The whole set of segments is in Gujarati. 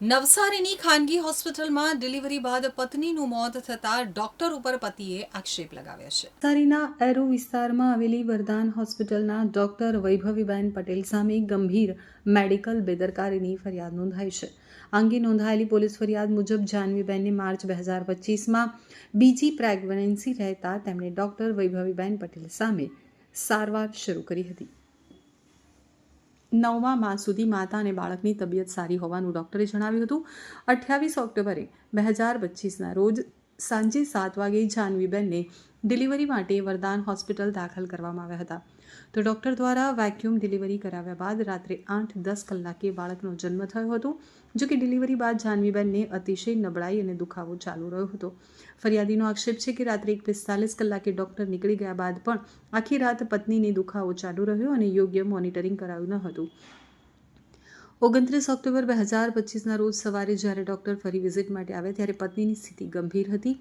નવસારીની ખાનગી હોસ્પિટલમાં ડિલિવરી બાદ પત્નીનું મોત થતાં ડોક્ટર ઉપર પતિએ આક્ષેપ લગાવ્યા છે. નવસારીના એરો વિસ્તારમાં આવેલી વરદાન હોસ્પિટલના ડોક્ટર વૈભવીબેન પટેલ સામે ગંભીર મેડિકલ બેદરકારીની ફરિયાદ નોંધાઈ છે. આ અંગે નોંધાયેલી પોલીસ ફરિયાદ મુજબ જાનવીબેનને માર્ચ બે હજાર પચીસમાં બીજી પ્રેગ્નન્સી રહેતા તેમણે ડોક્ટર વૈભવીબેન પટેલ સામે સારવાર શરૂ કરી હતી. નવમા માસ સુધી માતા અને બાળકની તબિયત સારી હોવાનું ડૉક્ટરે જણાવ્યું હતું. અઠ્યાવીસ ઓક્ટોબરે બે હજાર પચીસના રોજ સાંજે સાત વાગે જાહ્નવીબેનને ડિલિવરી માટે વરદાન હોસ્પિટલ દાખલ કરવામાં આવ્યા હતા. તો ડૉક્ટર દ્વારા વેક્યુમ ડિલિવરી કરાવ્યા બાદ રાત્રે આઠ દસ કલાકે બાળકનો જન્મ થયો હતો, જો કે ડિલિવરી બાદ જાનવીબેનને અતિશય નબળાઈ અને દુખાવો ચાલુ રહ્યો હતો. ફરિયાદીનો આક્ષેપ છે કે રાત્રે એક પિસ્તાલીસ કલાકે ડૉક્ટર નીકળી ગયા બાદ પણ આખી રાત પત્નીને દુખાવો ચાલુ રહ્યો અને યોગ્ય મોનિટરિંગ કરાયું ન હતું. ઓગણત્રીસ ઓક્ટોબર બે હજાર પચીસના રોજ સવારે જ્યારે ડૉક્ટર ફરી વિઝિટ માટે આવ્યા ત્યારે પત્નીની સ્થિતિ ગંભીર હતી.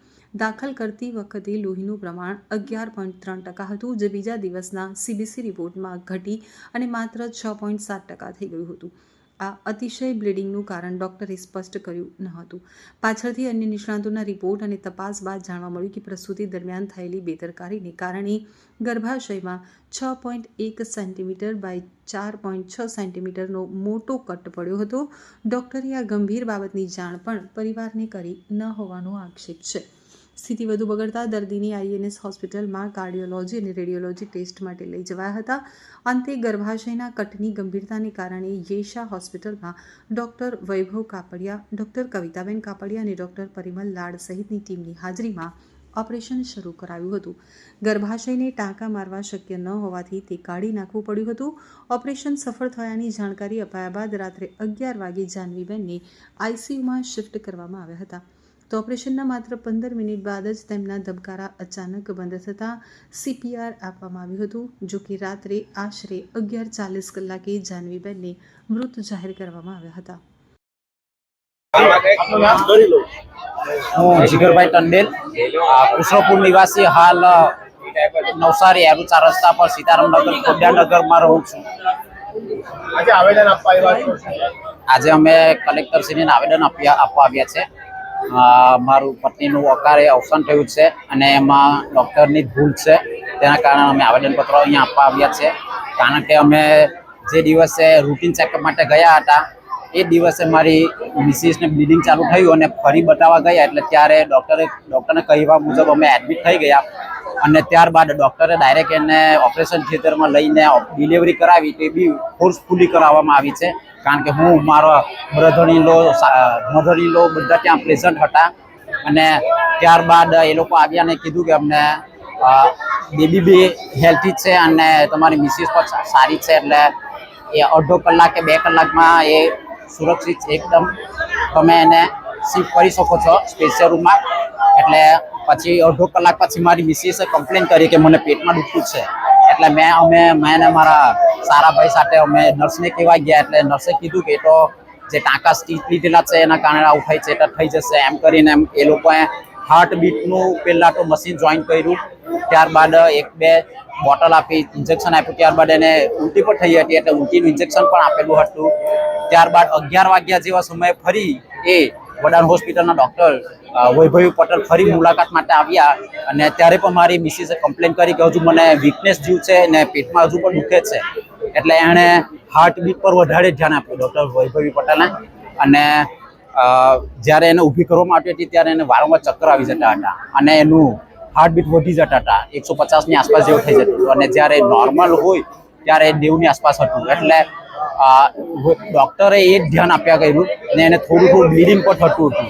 દાખલ કરતી વખતે લોહીનું પ્રમાણ અગિયાર પોઈન્ટ ત્રણ ટકા હતું, જે બીજા દિવસના સીબીસી રિપોર્ટમાં ઘટી અને માત્ર છ પોઈન્ટ સાત ટકા થઈ ગયું હતું. આ અતિશય બ્લીડિંગનું કારણ ડૉક્ટરે સ્પષ્ટ કર્યું ન હતું. પાછળથી અન્ય નિષ્ણાતોના રિપોર્ટ અને તપાસ બાદ જાણવા મળ્યું કે પ્રસૂતિ દરમિયાન થયેલી બેદરકારીને કારણે ગર્ભાશયમાં છ પોઈન્ટ એક સેન્ટીમીટર બાય ચાર પોઈન્ટ છ સેન્ટીમીટરનો મોટો કટ પડ્યો હતો. ડૉક્ટરે આ ગંભીર બાબતની જાણ પણ પરિવારને કરી ન હોવાનો આક્ષેપ છે. સ્થિતિ વધુ બગડતા દર્દીની આઈએનએસ હોસ્પિટલમાં કાર્ડિયોલોજી અને રેડિયોલોજી ટેસ્ટ માટે લઈ જવાયા હતા. અંતે ગર્ભાશયના કટની ગંભીરતાને કારણે યેશા હોસ્પિટલમાં ડૉક્ટર વૈભવ કાપડિયા, ડૉક્ટર કવિતાબેન કાપડિયા અને ડૉક્ટર પરિમલ લાડ સહિતની ટીમની હાજરીમાં ઓપરેશન શરૂ કરાયું હતું. ગર્ભાશયને ટાંકા મારવા શક્ય ન હોવાથી તે કાઢી નાખવું પડ્યું હતું. ઓપરેશન સફળ થયાની જાણકારી અપાયા બાદ રાત્રે અગિયાર વાગે જાનવીબેનને આઈસીયુમાં શિફ્ટ કરવામાં આવ્યા હતા. તો ઓપરેશનના માત્ર પંદર મિનિટ બાદ જ તેમના ધબકારા અચાનક બંધ થતાં સીપીઆર આપવામાં આવ્યું હતું જો કે રાત્રે આશરે અગિયાર ચાલીસ કલાકે જાનવીબેનને મૃત જાહેર કરવામાં આવ્યા હતા. હું જીગરભાઈ ટંડેલ કૃષ્ણપુર નિવાસી હાલ નવસારી એરુચા રસ્તા પર સીતારામ નગર કોડિયાનગરમાં રહું છું. આજે આવેદન આપવા આવ્યા છો? આજે અમે કલેક્ટરશ્રીને આવેદન આપવા આવ્યા છે. મારું પત્નીનું અકાળે અવસાન થયું છે અને એમાં ડૉક્ટરની ભૂલ છે. તેના કારણે અમે આવેદનપત્રો અહીંયા આપવા આવ્યા છે. કારણ કે અમે જે દિવસે રૂટીન ચેકઅપ માટે ગયા હતા, એ દિવસે મારી મિસિસને બ્લીડિંગ ચાલુ થયું અને ફરી બતાવવા ગયા. એટલે ત્યારે ડૉક્ટરે, ડૉક્ટરને કહેવા મુજબ અમે એડમિટ થઈ ગયા. અને ત્યારબાદ ડૉક્ટરે ડાયરેક્ટ એને ઓપરેશન થિયેટરમાં લઈને ડિલિવરી કરાવી. તો એ બી ફોર્સફુલી કરાવવામાં આવી છે. કારણ કે હું, મારો બ્રધણી લો મધરની લો બધા ત્યાં પ્રેઝન્ટ હતા. અને ત્યારબાદ એ લોકો આવ્યા અને કીધું કે અમને બેબી બી હેલ્થી છે અને તમારી મિસિસ પણ સારી છે એટલે એ અડધો કલાક કે બે કલાકમાં એ સુરક્ષિત એકદમ. તમે એને શિફ્ટ કરી શકો છો સ્પેશિયલ રૂમમાં એટલે પછી અડધો કલાક પછી મારી મિસિસે કમ્પ્લેન કરી કે મને પેટમાં દુખતું છે. એટલે મેં અમે, મેં મારા સારા ભાઈ સાથે અમે નર્સને કહેવા ગયા, એટલે નર્સે કીધું કે તો જે ટાંકા સ્ટીચ લીધેલા છે, એના કારણે આવું થાય છે, એટલે થઈ જશે. એમ કરીને એમ એ લોકોએ હાર્ટ બીટનું પહેલાં તો મશીન જોઈન કર્યું. ત્યારબાદ એક, બે બોટલ આપી ઇન્જેક્શન આપ્યું. ત્યારબાદ એને ઉલટી પણ થઈ હતી, એટલે ઉલટીનું ઇન્જેક્શન પણ આપેલું હતું. ત્યારબાદ અગિયાર વાગ્યા જેવા સમયે ફરી એ વડાન હોસ્પિટલના ડૉક્ટર વૈભવી પટેલ ફરી મુલાકાત માટે આવ્યા અને ત્યારે પણ મારી મિસિસે કમ્પ્લેન કરી કે હજુ મને વીકનેસ જીવ છે ને પેટમાં હજુ પણ દુખે છે. એટલે એણે હાર્ટ બીટ પર વધારે ધ્યાન આપ્યું ડૉક્ટર વૈભવી પટેલે અને જ્યારે એને ઊભી કરવામાં આવી હતી ત્યારે એને વારંવાર ચક્કર આવી જતા હતા અને એનું હાર્ટબીટ વધી જતા હતા. એકસો પચાસની આસપાસ જેવું થઈ જતું અને જ્યારે નોર્મલ હોય ત્યારે દેવની આસપાસ હતું. એટલે ડૉક્ટરે એ જ ધ્યાન આપ્યા કર્યું ને એને થોડું થોડું બ્લીડિંગ પણ થતું હતું.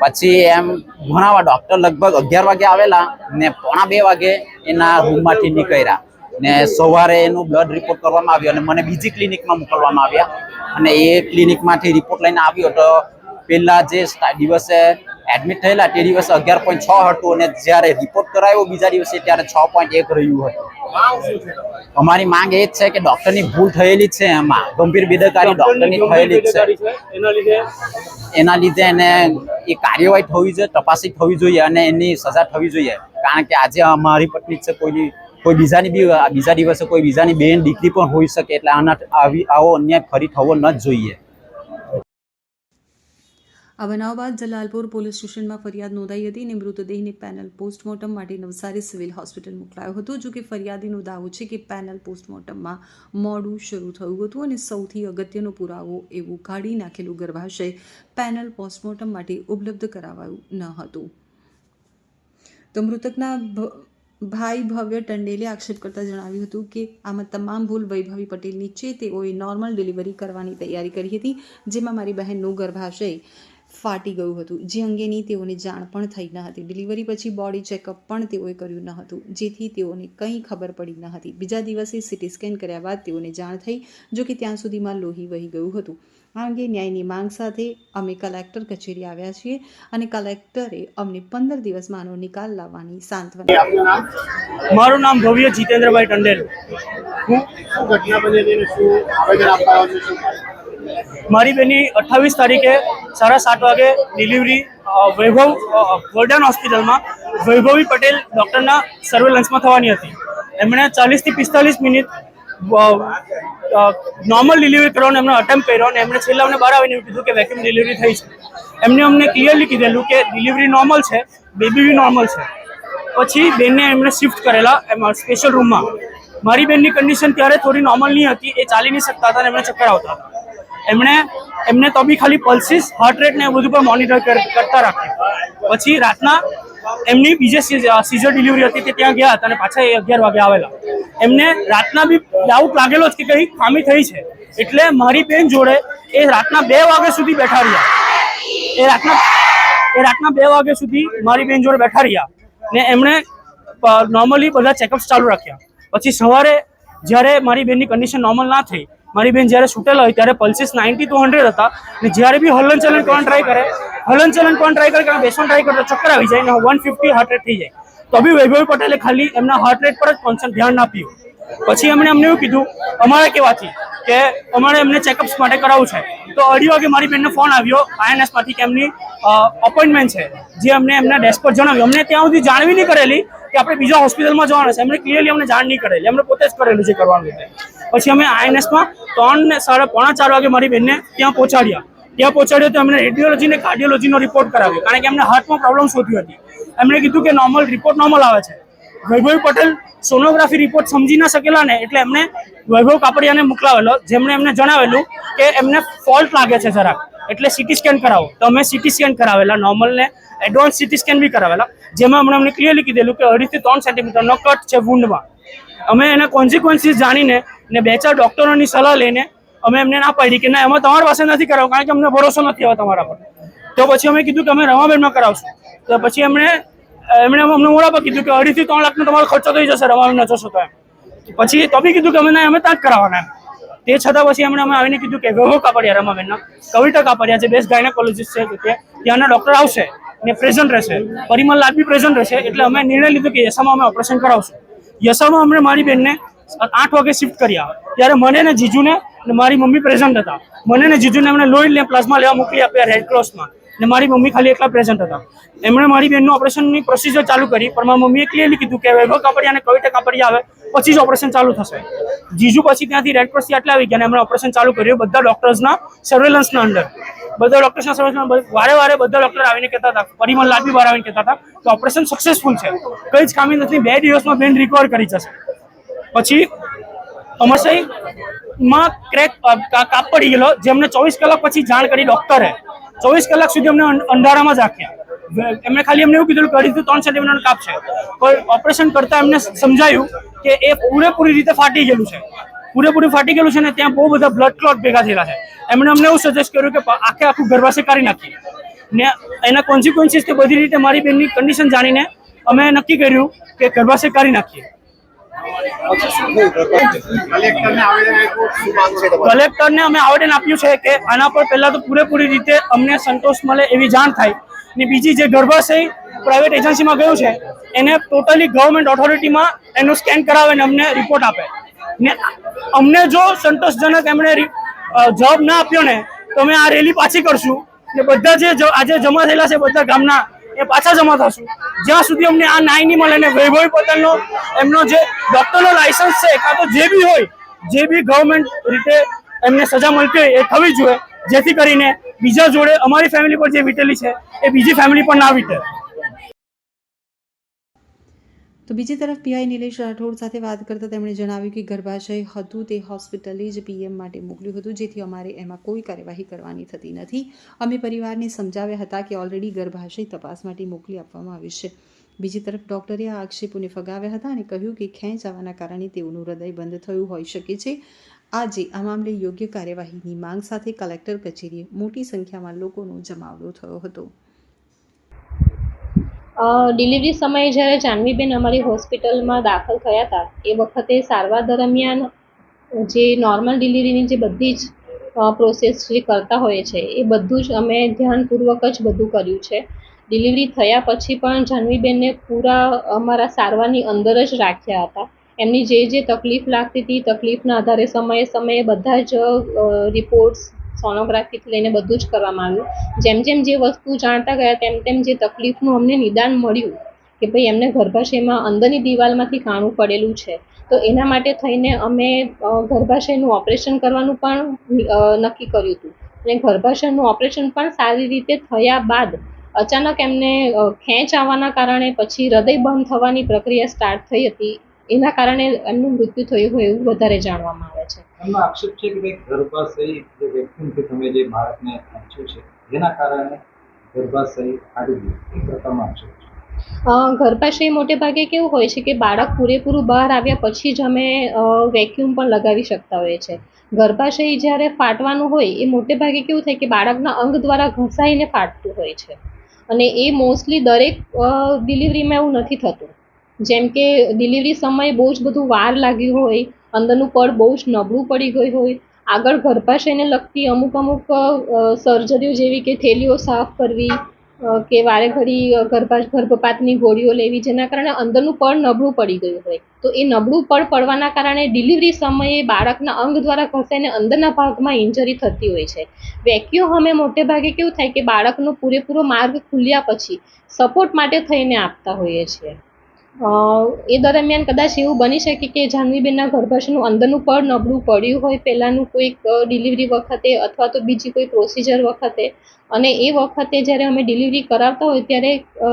પછી એમ ઘણા ડૉક્ટર લગભગ અગિયાર વાગે આવેલા ને પોણા બે વાગે એના રૂમમાંથી નીકળ્યા. ને સવારે એનું બ્લડ રિપોર્ટ કરવામાં આવ્યો અને મને બીજી ક્લિનિકમાં મોકલવામાં આવ્યા. અને એ ક્લિનિકમાંથી રિપોર્ટ લઈને આવ્યો તો પહેલાં જે દિવસે એડમિટ થયેલા તે દિવસે અગિયાર પોઈન્ટ છ હતું અને જ્યારે રિપોર્ટ કરાયો બીજા દિવસે ત્યારે છ પોઈન્ટ એક રહ્યું હતું. માંગ શું છે તમારી? અમારી માંગ એ જ છે કે ડૉક્ટરની ભૂલ થયેલી જ છે એમાં. ગંભીર બેદરકારી ડોક્ટરની થયેલી જ છે. એના લીધે? એને એ કાર્યવાહી થવી જોઈએ તપાસી થવી જોઈએ અને એની સજા થવી જોઈએ. કારણ કે આજે અમારી પત્ની છે કોઈની કોઈ બીજાની બી બીજા દિવસે કોઈ બીજાની બેન દીકરી પણ હોઈ શકે એટલે આના આવી આવો અન્યાય ફરી થવો ન જ જોઈએ. આ બનાવ બાદ જલાલપુર પોલીસ સ્ટેશનમાં ફરિયાદ નોંધાઈ હતી અને મૃતદેહને પેનલ પોસ્ટમોર્ટમ માટે નવસારી સિવિલ હોસ્પિટલ મોકલાયો હતો જો કે ફરિયાદીનો દાવો છે કે પેનલ પોસ્ટમોર્ટમમાં મોડું શરૂ થયું હતું અને સૌથી અગત્યનો પુરાવો એવું કાઢી નાખેલું ગર્ભાશય પેનલ પોસ્ટમોર્ટમ માટે ઉપલબ્ધ કરાવાયું ન હતું. તો મૃતકના ભાઈ ભવ્ય ટંડેલે આક્ષેપ કરતા જણાવ્યું હતું કે આમાં તમામ ભૂલ વૈભવી પટેલની છે, તેઓએ નોર્મલ ડિલિવરી કરવાની તૈયારી કરી હતી, જેમાં મારી બહેનનું ગર્ભાશય ફાટી ગયું હતું. જે અંગેની તેઓને જાણ પણ થઈ ન હતી. ડિલિવરી પછી બોડી ચેકઅપ પણ તેઓએ કર્યું ન હતું જેથી તેઓને કંઈ ખબર પડી ન હતી. બીજા દિવસે સિટી સ્કેન કર્યા બાદ તેઓને જાણ થઈ જો કે ત્યાં સુધીમાં લોહી વહી ગયું હતું. આ અંગે ન્યાયની માંગ સાથે અમે કલેક્ટર કચેરી આવ્યા છીએ અને કલેક્ટરે અમને પંદર દિવસમાં આનો નિકાલ લાવવાની સાંત્વના મારું નામ ભવ્ય જીતેન્દ્રભાઈ ટંડેલ. હું શું ઘટના બની શું આવેદન આપવા આવ્યો છો? શું મારી બેની અઠ્ઠાવીસ તારીખે સાડા સાત વાગે ડિલિવરી વૈભવ અ, હોસ્પિટલમાં વૈભવી પટેલ ડૉક્ટરના સર્વેલન્સમાં થવાની હતી. એમણે ચાલીસથી પિસ્તાલીસ મિનિટ નોર્મલ ડિલિવરી કરવાનો એમનો અટેમ્પ કર્યો અને એમણે છેલ્લા અમને બહાર આવીને કીધું કે વેક્યુમ ડિલિવરી થઈ છે. એમને અમને ક્લિયરલી કીધેલું કે ડિલિવરી નોર્મલ છે બેબી બી નોર્મલ છે. પછી બેનને એમણે શિફ્ટ કરેલા એમાં સ્પેશિયલ રૂમમાં મારી બેનની કન્ડિશન ત્યારે થોડી નોર્મલ નહીં હતી એ ચાલી નહીં શકતા હતા અને એમને ચક્કર આવતા હતા. એમણે, એમને તો બી ખાલી પલ્સીસ હાર્ટ રેટ ને એ બધું પણ મોનિટર કરતા રાખ્યું પછી રાતના એમની બીજે સીઝર ડિલિવરી હતી તે ત્યાં ગયા હતા અને પાછા એ અગિયાર વાગે આવેલા. એમને રાતના બી ડાઉટ લાગેલો જ કે કંઈ ખામી થઈ છે. એટલે મારી બેન જોડે એ રાતના બે વાગ્યા સુધી બેઠા રહ્યા. એ રાતના એ રાતના બે વાગ્યા સુધી મારી બેન જોડે બેઠા રહ્યા ને એમણે નોર્મલી બધા ચેકઅપ્સ ચાલુ રાખ્યા. પછી સવારે જ્યારે મારી બેનની કન્ડિશન નોર્મલ ના થઈ મારી બેન જ્યારે છૂટેલા હોય ત્યારે પલ્સીસ નાઇન્ટી ટુ હંડ્રેડ હતા. અને જ્યારે બી હલન ચલન કોણ ટ્રાય કરે, હલન ચલન કોણ ટ્રાય કરે કારણ બેસણ ટ્રાય કરે તો ચક્કર આવી જાય ને વન ફિફ્ટી હાર્ટ રેટ થઈ જાય. તો બી વૈભવી પટેલે ખાલી એમના હાર્ટ રેટ પર જ કોન્સન ધ્યાન આપ્યું. પછી એમણે અમને એવું કીધું, અમારા કેવાથી કે અમારે એમને ચેકઅપ્સ માટે કરાવવું છે. તો અઢી વાગે મારી બેનનો ફોન આવ્યો આઈએનએસમાંથી કે એમની અપોઇન્ટમેન્ટ છે, જે અમને એમના ડેસ્ક પર જણાવ્યું. અમને ત્યાં સુધી જાણવી નહીં કરેલી કે આપણે બીજા હોસ્પિટલમાં જવાના છે. એમણે ક્લિયરલી અમને જાણ નહીં કરેલી. એમને પોતે જ કરેલું છે કરવાનું છે પછી અમે આઈએનએસમાં ત્રણ ને સાડા પોણા ચાર વાગે મારી બેનને ત્યાં પહોંચાડ્યા. ત્યાં પહોંચાડ્યો તો એમણે રેડિયોલોજી ને કાર્ડિયોલોજીનો રિપોર્ટ કરાવ્યો. કારણ કે એમને હાર્ટમાં પ્રોબ્લેમ શોધી હતી. એમણે કીધું કે નોર્મલ રિપોર્ટ નોર્મલ આવે છે. વૈભવ પટેલ સોનોગ્રાફી રિપોર્ટ સમજી ના શકેલા ને એટલે એમને વૈભવ કાપડિયાને મોકલાવેલો, જેમણે એમને જણાવેલું કે એમને ફોલ્ટ લાગે છે જરાક. એટલે સીટી સ્કેન કરાવો. તો અમે સીટી સ્કેન કરાવેલા નોર્મલ ને એડવાન્સ સીટી સ્કેન બી કરાવેલા. જેમાં હમણાં અમને ક્લિયરલી કીધેલું કે અઢીથી ત્રણ સેન્ટીમીટરનો કટ છે વુન્ડમાં અમે એના કોન્સિક્વન્સીસ જાણીને ને બે ચાર ડૉક્ટરોની સલાહ લઈને અમે એમને ના પાડી કે ના, એમાં તમારી પાસે નથી કરાવો, કારણ કે અમને ભરોસો નથી આવ્યો તમારા પર. તો પછી અમે કીધું કે અમે રમાબેનમાં કરાવશું. તો પછી એમણે એમણે અમને મોડા પર કીધું કે અઢીથી ત્રણ લાખનો તમારો ખર્ચો થઈ જશે રમાબેન જશો તો એમ. પછી તો બી કીધું કે અમે ના, અમે ત્યાં જ કરાવવાના એમ. તે છતાં પછી એમણે અમે આવીને કીધું કે વૈભવ કાપડિયા રમાબેનના કવિતા કાપડિયા જે બેસ્ટ ગાયનેકોલોજીસ્ટ છે તે ત્યાંના ડોક્ટર આવશે ને પ્રેઝન્ટ રહેશે. પરિમલ લાલ પ્રેઝન્ટ રહેશે એટલે અમે નિર્ણય લીધો કે યશામાં અમે ઓપરેશન કરાવશું. યશામાં અમને મારી બેનને આઠ વાગે શિફ્ટ કર્યા. ત્યારે મને ને જીજુને ને મારી મમ્મી પ્રેઝન્ટ હતા. મને ને જીજુને એમણે લોહી લે પ્લાઝમા લેવા મોકલી આપ્યા રેડ ક્રોસમાં ને મારી મમ્મી ખાલી એકલા પ્રેઝન્ટ હતા. એમણે મારી બેનનું ઓપરેશનની પ્રોસિજર ચાલુ કરી. પણ મારી મમ્મીએ ક્લિયરલી કીધું કે વૈભવ કાપડિયા અને કવિતા કાપડિયા આવે. પછી જ ઓપરેશન ચાલુ થશે. જીજુ પછી ત્યાંથી રેડ ક્રોસથી આટલા આવી ગયા અને એમણે ઓપરેશન ચાલુ કર્યું. બધા ડોક્ટર્સના સર્વેલન્સના અંડર બધા ડોક્ટર્સના સર્વેલન્સના વારે વારે બધા ડોક્ટર આવીને કહેતા હતા. પરિમલ લાલ બી બહાર આવીને કહેતા હતા કે ઓપરેશન સક્સેસફુલ છે. કંઈ જ ખામી નથી. બે દિવસમાં બેન રિકવર કરી જશે. પછી અમરસાઈમાં ક્રેક કાપ પડી ગયેલો જેમને ચોવીસ કલાક પછી જાણ કરી ડોક્ટરે ચોવીસ કલાક સુધી અમને અંધારામાં જ રાખ્યા. એમણે ખાલી એમને એવું કીધું કે અઢીથી ત્રણ સેન્ટીમીટર કાપ છે પણ ઓપરેશન કરતા એમને સમજાયું કે એ પૂરેપૂરી રીતે ફાટી ગયેલું છે. પૂરેપૂરું ફાટી ગયેલું છે ને ત્યાં બહુ બધા બ્લડ ક્લોટ ભેગા થયેલા છે. એમણે અમને એવું સજેસ્ટ કર્યું કે આખે આખું ગર્ભાશય કાઢી નાખીએ. ને એના કોન્સિક્વન્સીસ કે બધી રીતે મારી બેનની કન્ડિશન જાણીને અમે નક્કી કર્યું કે ગર્ભાશય કાઢી નાખીએ. કલેક્ટરને અમે આવેદન આપ્યું છે કે આના પર પહેલા તો પૂરેપૂરી રીતે અમને સંતોષ મળે એવી જાણ થાય. ને બીજી જે ગર્ભાશય પ્રાઇવેટ એજન્સીમાં ગયું છે, એને ટોટલી ગવર્મેન્ટ ઓથોરિટીમાં એનું સ્કેન કરાવે ને અમને રિપોર્ટ આપે. ને અમને જો સંતોષજનક એમણે જવાબ ના આપ્યો ને, તો અમે આ રેલી પાછી કરશું. ને બધા જે આજે જમા થયેલા છે બધા ગામના એ પાછા જમા થશું. જ્યાં સુધી અમને આ ન્યાય નહીં મળે ને વૈભવી પટેલનો, એમનો જે ડોક્ટરનો લાયસન્સ છે, કાં તો જે બી હોય, જે બી ગવર્મેન્ટ રીતે એમને સજા મળતી હોય એ થવી જોઈએ. જેથી કરીને બીજા જોડે અમારી ફેમિલી પર જે વીટેલી છે, એ બીજી ફેમિલી પર ના વીટે તો બીજી તરફ પીઆઈ નિલેશ રાઠોડ સાથે વાત કરતા તેમણે જણાવ્યું કે ગર્ભાશય હતું તે હોસ્પિટલે જ પીએમ માટે મોકલ્યું હતું, જેથી અમારે એમાં કોઈ કાર્યવાહી કરવાની થતી નથી. અમે પરિવારને સમજાવ્યા હતા કે ઓલરેડી ગર્ભાશય તપાસ માટે મોકલી આપવામાં આવી છે. બીજી તરફ ડૉક્ટરે આ આક્ષેપોને ફગાવ્યા હતા અને કહ્યું કે ખેંચ આવવાના કારણે તેઓનું હૃદય બંધ થયું હોઈ શકે છે. આજે આ મામલે યોગ્ય કાર્યવાહીની માંગ સાથે કલેક્ટર કચેરીએ મોટી સંખ્યામાં લોકોનો જમાવડો થયો હતો. ડિલિવરી સમયે જ્યારે જાનવીબેન અમારી હોસ્પિટલમાં દાખલ થયા હતા, એ વખતે સારવાર દરમિયાન જે નોર્મલ ડિલિવરીની જે બધી જ પ્રોસેસ જે કરતા હોય છે, એ બધું જ અમે ધ્યાનપૂર્વક જ બધું કર્યું છે. ડિલિવરી થયા પછી પણ જાનવીબેનને પૂરા અમારા સારવારની અંદર જ રાખ્યા હતા. એમની જે જે તકલીફ લાગતી હતી, તકલીફના આધારે સમયે સમયે બધા જ રિપોર્ટ્સ સોનોગ્રાફીથી લઈને બધું જ કરવામાં આવ્યું. જેમ જેમ જે વસ્તુ જાણતા ગયા, તેમ તેમ જે તકલીફનું અમને નિદાન મળ્યું કે ભાઈ એમને ગર્ભાશયમાં અંદરની દિવાલમાંથી કાણું પડેલું છે. તો એના માટે થઈને અમે ગર્ભાશયનું ઓપરેશન કરવાનું પણ નક્કી કર્યું હતું. અને ગર્ભાશયનું ઓપરેશન પણ સારી રીતે થયા બાદ અચાનક એમને ખેંચ આવવાના કારણે પછી હૃદય બંધ થવાની પ્રક્રિયા સ્ટાર્ટ થઈ હતી. એના કારણે એમનું મૃત્યુ થયું હોય એવું વધારે જાણવામાં આવે છે. એમનો આક્ષેપ છે કે ગર્ભાશય જે વેક્યુમથી તમે જે બાળકને પહોંચ્યું છે જેના કારણે ગર્ભાશય ફાડી ગયું? એ પ્રકારનો આક્ષેપ છે. ગર્ભાશય મોટે ભાગે કેવું હોય છે કે બાળક પૂરેપૂરું બહાર આવ્યા પછી જ અમે વેક્યુમ પણ લગાવી શકતા હોઈએ છીએ ગર્ભાશય જ્યારે ફાટવાનું હોય એ મોટે ભાગે કેવું થાય કે બાળકના અંગ દ્વારા ઘસાઈને ફાટતું હોય છે. અને એ મોસ્ટલી દરેક ડિલિવરીમાં એવું નથી થતું. જેમ કે ડિલિવરી સમયે બહુ જ બધું વાર લાગ્યું હોય, અંદરનું પડ બહુ જ નબળું પડી ગયું હોય, આગળ ગર્ભાશયને લગતી અમુક અમુક સર્જરીઓ જેવી કે થેલીઓ સાફ કરવી કે વારે ઘડી ગર્ભાશ ગર્ભપાતની ગોળીઓ લેવી, જેના કારણે અંદરનું પડ નબળું પડી ગયું હોય. તો એ નબળું પડ પડવાના કારણે ડિલિવરી સમયે બાળકના અંગ દ્વારા ઘસાઈને અંદરના ભાગમાં ઇન્જરી થતી હોય છે. વેક્યુમ અમે મોટે ભાગે કેવું થાય કે બાળકનો પૂરેપૂરો માર્ગ ખુલ્યા પછી સપોર્ટ માટે થઈને આપતા હોઈએ છીએ. એ દરમિયાન કદાચ એવું બની શકે કે જાહ્નવીબેનના ગર્ભાશયનું અંદરનું પડ નબળું પડ્યું હોય પહેલાંનું કોઈક ડિલિવરી વખતે અથવા તો બીજી કોઈ પ્રોસિજર વખતે. અને એ વખતે જ્યારે અમે ડિલિવરી કરાવતા હોય ત્યારે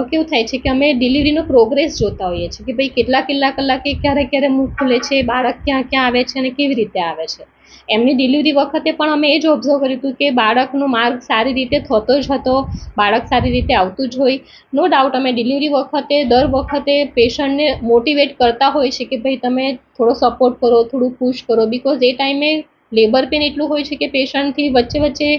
કેવું થાય છે કે અમે ડિલિવરીનો પ્રોગ્રેસ જોતા હોઈએ છીએ કે ભાઈ કેટલા કેટલા કલાકે ક્યારે ક્યારે મુખ ખુલે છે, બાળક ક્યાં ક્યાં આવે છે અને કેવી રીતે આવે છે. એમની ડિલિવરી વખતે પણ અમે એ જ ઓબ્ઝર્વ કર્યું હતું કે બાળકનો માર્ગ સારી રીતે થતો જ હતો, બાળક સારી રીતે આવતું જ હોય. નો ડાઉટ અમે ડિલિવરી વખતે, દર વખતે પેશન્ટને મોટિવેટ કરતા હોય છે કે ભાઈ તમે થોડો સપોર્ટ કરો, થોડું પુશ કરો બિકોઝ એ ટાઈમે લેબર પેન એટલું હોય છે કે પેશન્ટથી વચ્ચે વચ્ચે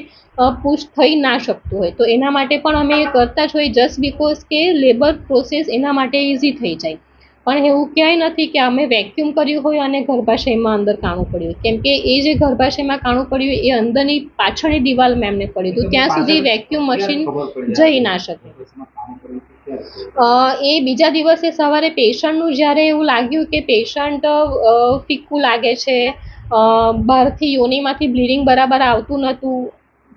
પુશ થઈ ના શકતું હોય. તો એના માટે પણ અમે એ કરતા જ હોય જસ્ટ બિકોઝ કે લેબર પ્રોસેસ એના માટે ઇઝી થઈ જાય. પણ એવું ક્યાંય નથી કે અમે વેક્યુમ કર્યું હોય અને ગર્ભાશયમાં અંદર કાણું પડ્યું કેમ કે એ જે ગર્ભાશયમાં કાણું પડ્યું એ અંદરની પાછળની દિવાલ એમને પડ્યું હતું. ત્યાં સુધી વેક્યુમ મશીન જઈ ના શકે. એ બીજા દિવસે સવારે પેશન્ટનું જ્યારે એવું લાગ્યું કે પેશન્ટ ફિક્કું લાગે છે બહારથી યોનીમાંથી બ્લીડિંગ બરાબર આવતું નહોતું,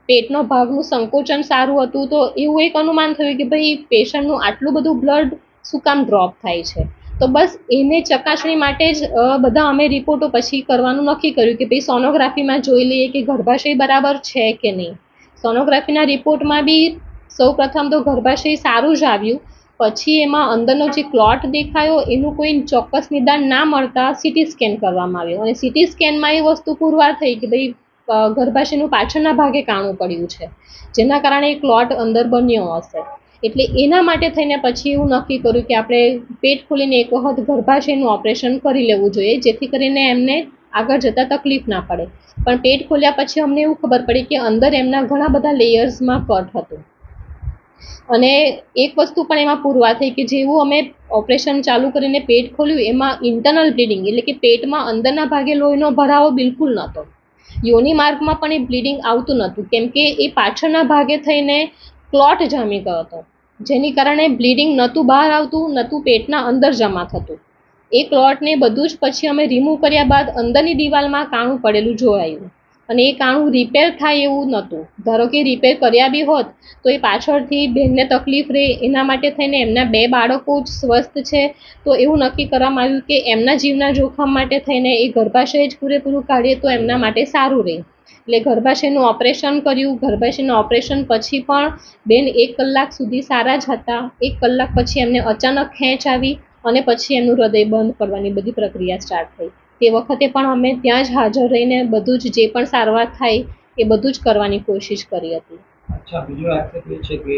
પેટનો ભાગનું સંકોચન સારું હતું, તો એવું એક અનુમાન થયું કે ભાઈ પેશન્ટનું આટલું બધું બ્લડ શું કામ ડ્રોપ થાય છે? તો બસ એને ચકાસણી માટે જ બધા અમે રિપોર્ટો પછી કરવાનું નક્કી કર્યું કે ભાઈ સોનોગ્રાફીમાં જોઈ લઈએ કે ગર્ભાશય બરાબર છે કે નહીં. સોનોગ્રાફીના રિપોર્ટમાં બી સૌ પ્રથમ તો ગર્ભાશય સારું જ આવ્યું. પછી એમાં અંદરનો જે ક્લોટ દેખાયો, એનું કોઈ ચોક્કસ નિદાન ના મળતા સિટી સ્કેન કરવામાં આવ્યું. અને સિટી સ્કેનમાં એ વસ્તુ પુરવાર થઈ કે ભાઈ ગર્ભાશયનું પાછળના ભાગે કાણું પડ્યું છે. જેના કારણે એ ક્લોટ અંદર બન્યો હશે. એટલે એના માટે થઈને પછી એવું નક્કી કર્યું કે આપણે પેટ ખોલીને એક વખત ગર્ભાશયનું ઓપરેશન કરી લેવું જોઈએ, જેથી કરીને એમને આગળ જતાં તકલીફ ના પડે. પણ પેટ ખોલ્યા પછી અમને એવું ખબર પડી કે અંદર એમના ઘણા બધા લેયર્સમાં કટ હતું. અને એક વસ્તુ પણ એમાં પૂરવા થઈ કે જેવું અમે ઓપરેશન ચાલુ કરીને પેટ ખોલ્યું, એમાં ઇન્ટરનલ બ્લીડિંગ એટલે કે પેટમાં અંદરના ભાગે લોહીનો ભરાવો બિલકુલ નહોતો. યોની માર્ગમાં પણ એ બ્લીડિંગ આવતું નહોતું, કેમ કે એ પાછળના ભાગે થઈને ક્લોટ જામી ગયો હતો. જેની કારણે બ્લીડિંગ નહોતું બહાર આવતું, નહોતું પેટના અંદર જમા થતું. એ ક્લોટને બધું જ પછી અમે રિમૂવ કર્યા બાદ અંદરની દિવાલમાં કાણું પડેલું જોવાયું. અને એ કાણું રિપેર થાય એવું નહોતું. ધારો કે રિપેર કર્યા બી હોત, તો એ પાછળથી બેનને તકલીફ રહે. એના માટે થઈને એમના બે બાળકો જ સ્વસ્થ છે. તો એવું નક્કી કરવામાં આવ્યું કે એમના જીવના જોખમ માટે થઈને એ ગર્ભાશય જ પૂરેપૂરું કાઢીએ તો એમના માટે સારું રહે. એટલે ગર્ભાશયનું ઓપરેશન કર્યું. ગર્ભાશયનું ઓપરેશન પછી પણ બેન એક કલાક સુધી સારા જ હતા. એક કલાક પછી એમને અચાનક ખેંચ આવી અને પછી એમનું હૃદય બંધ કરવાની બધી પ્રક્રિયા સ્ટાર્ટ થઈ. તે વખતે પણ અમે ત્યાં જ હાજર રહીને બધું જ જે પણ સારવાર થાય એ બધું જ કરવાની કોશિશ કરી હતી. અચ્છા, બીજો આક્ષેપ એ છે કે